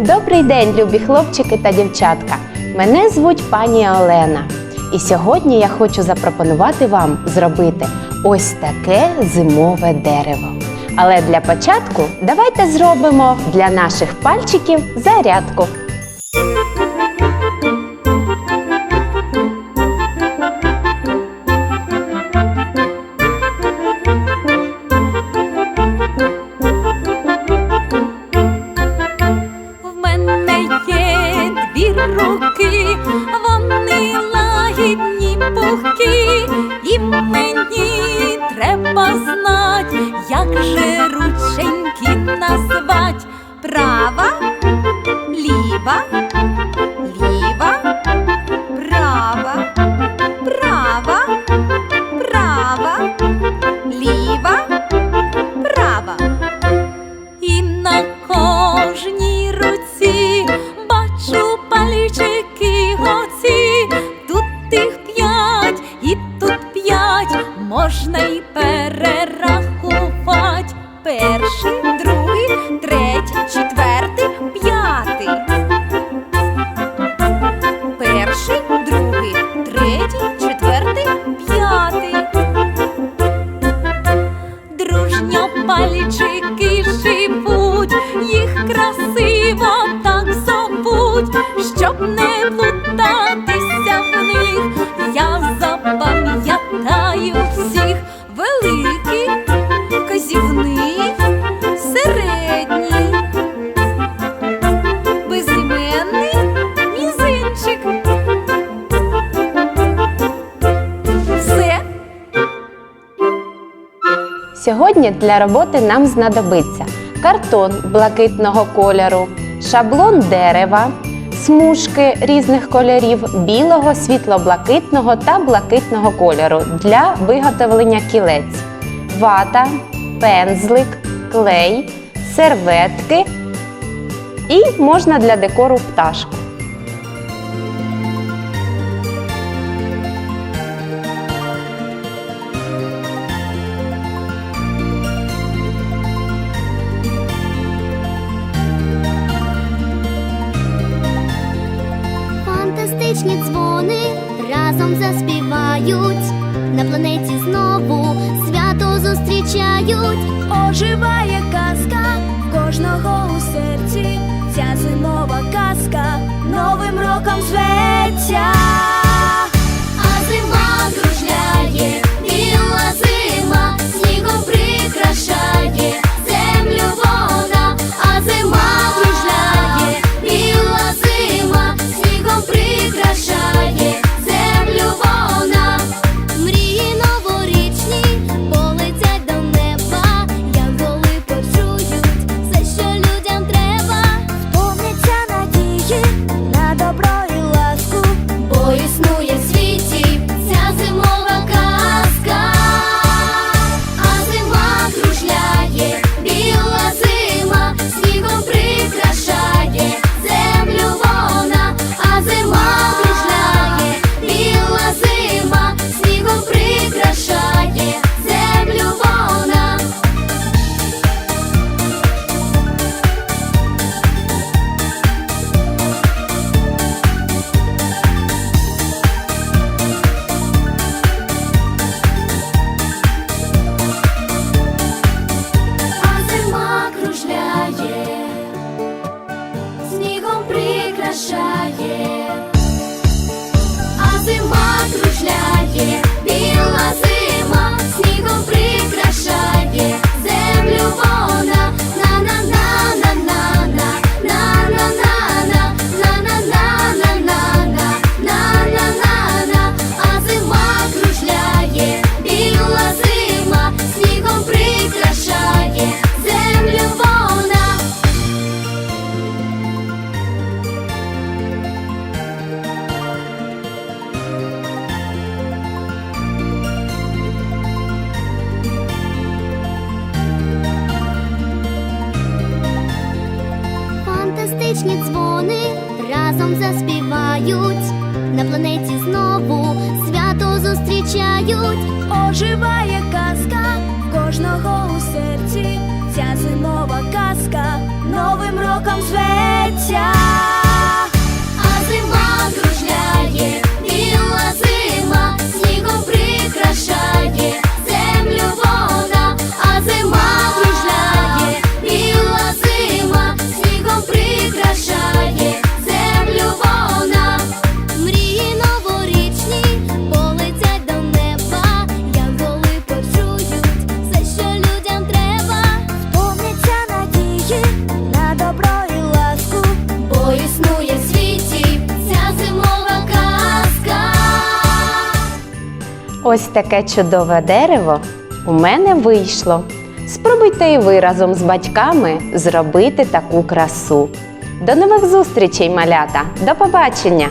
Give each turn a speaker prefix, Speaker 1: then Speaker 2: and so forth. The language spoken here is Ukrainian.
Speaker 1: Добрий день, любі хлопчики та дівчатка! Мене звуть пані Олена. І сьогодні я хочу запропонувати вам зробити ось таке зимове дерево. Але для початку давайте зробимо для наших пальчиків зарядку.
Speaker 2: І мені треба знать, як же рученьки назвать. Права, ліва, ліва,
Speaker 1: Сьогодні для роботи нам знадобиться картон блакитного кольору, шаблон дерева, смужки різних кольорів білого, світло-блакитного та блакитного кольору для виготовлення кілець, вата, пензлик, клей, серветки і можна для декору пташку.
Speaker 3: Разом заспівають, на планеті знову свято зустрічають.
Speaker 4: Оживає казка кожного у серці. Ця зимова казка новим роком зветься.
Speaker 3: Фантастичні дзвони разом заспівають, на планеті знову свято зустрічають.
Speaker 4: Оживає казка в кожного у
Speaker 1: Ось таке чудове дерево у мене вийшло. Спробуйте і ви разом з батьками зробити таку красу. До нових зустрічей, малята! До побачення!